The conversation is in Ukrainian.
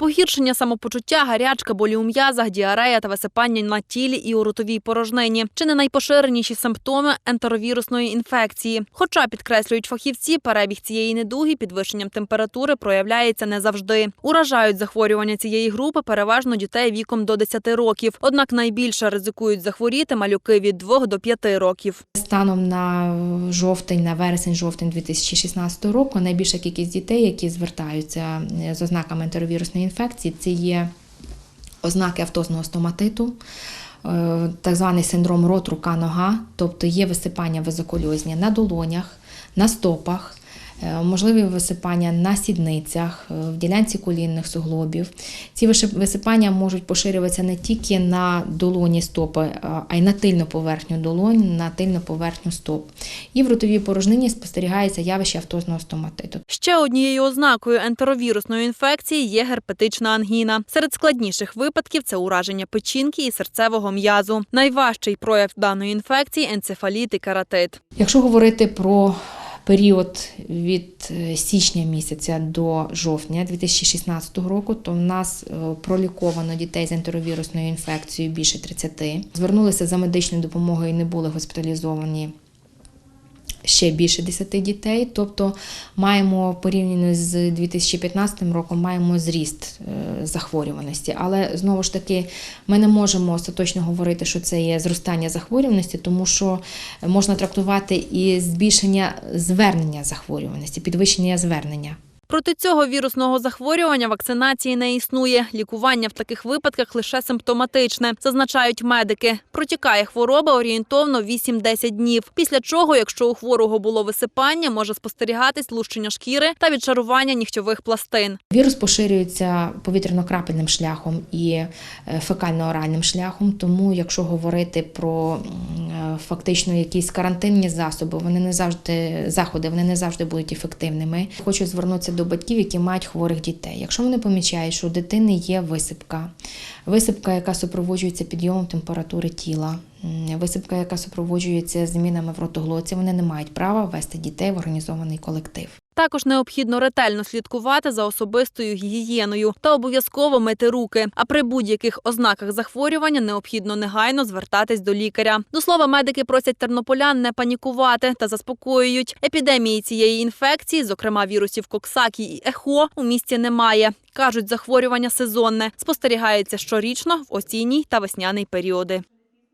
Погіршення самопочуття, гарячка, болі у м'язах, діарея та висипання на тілі і у ротовій порожнині чи не найпоширеніші симптоми ентеровірусної інфекції. Хоча підкреслюють фахівці, перебіг цієї недуги підвищенням температури проявляється не завжди. Уражають захворювання цієї групи переважно дітей віком до 10 років. Однак найбільше ризикують захворіти малюки від 2 до 5 років. Станом на жовтень, на вересень-жовтень 2016 року найбільша кількість дітей, які звертаються е, з ознаками ентеровірусної інфекції, це є ознаки автозного стоматиту, е, так званий синдром рот, рука, нога, тобто є висипання везокольозні на долонях, на стопах. Е, Можливі висипання на сідницях, е, в ділянці колінних суглобів. Ці висипання можуть поширюватися не тільки на долоні стопи, а- а й на тильну поверхню долонь, на тильну поверхню стоп. І в ротовій порожнині спостерігається явище автозного стоматиту. Ще однією ознакою ентеровірусної інфекції є герпетична ангіна. Серед складніших випадків це ураження печінки і серцевого м'язу. Найважчий прояв даної інфекції енцефаліт і каратит. Якщо говорити про період від е, січня місяця до жовтня 2016 року, то в нас е, проліковано дітей з ентеровірусною інфекцією більше 30. Звернулися за медичною допомогою і не були госпіталізовані. Ще більше 10 дітей, тобто маємо порівняно з 2015 роком, маємо зріст е, захворюваності. Але знову ж таки, ми не можемо остаточно говорити, що це є зростання захворюваності, тому що можна трактувати і збільшення звернення захворюваності, підвищення звернення. Проти цього вірусного захворювання вакцинації не існує. Лікування в таких випадках лише симптоматичне, зазначають медики. Протікає хвороба орієнтовно 8-10 днів. Після чого, якщо у хворого було висипання, може спостерігатись лущення шкіри та відшарування нігтьових пластин. Вірус поширюється повітряно-крапельним шляхом і е, фекально-оральним шляхом. Тому, якщо говорити про фактично якісь карантинні засоби, вони не завжди заходи, вони не завжди будуть ефективними. Хочу звернутися до батьків, які мають хворих дітей. Якщо вони помічають, що у дитини є висипка, висипка, яка супроводжується підйомом температури тіла. Висипка, яка супроводжується змінами в ротоглоці, вони не мають права ввести дітей в організований колектив. Також необхідно ретельно слідкувати за особистою гігієною та обов'язково мити руки. А при будь-яких ознаках захворювання необхідно негайно звертатись до лікаря. До слова, медики просять тернополян не панікувати та заспокоюють. Епідемії цієї інфекції, зокрема вірусів Коксакі і ехо, у місті немає. кажуть, захворювання сезонне спостерігається щорічно в осінній та весняний періоди.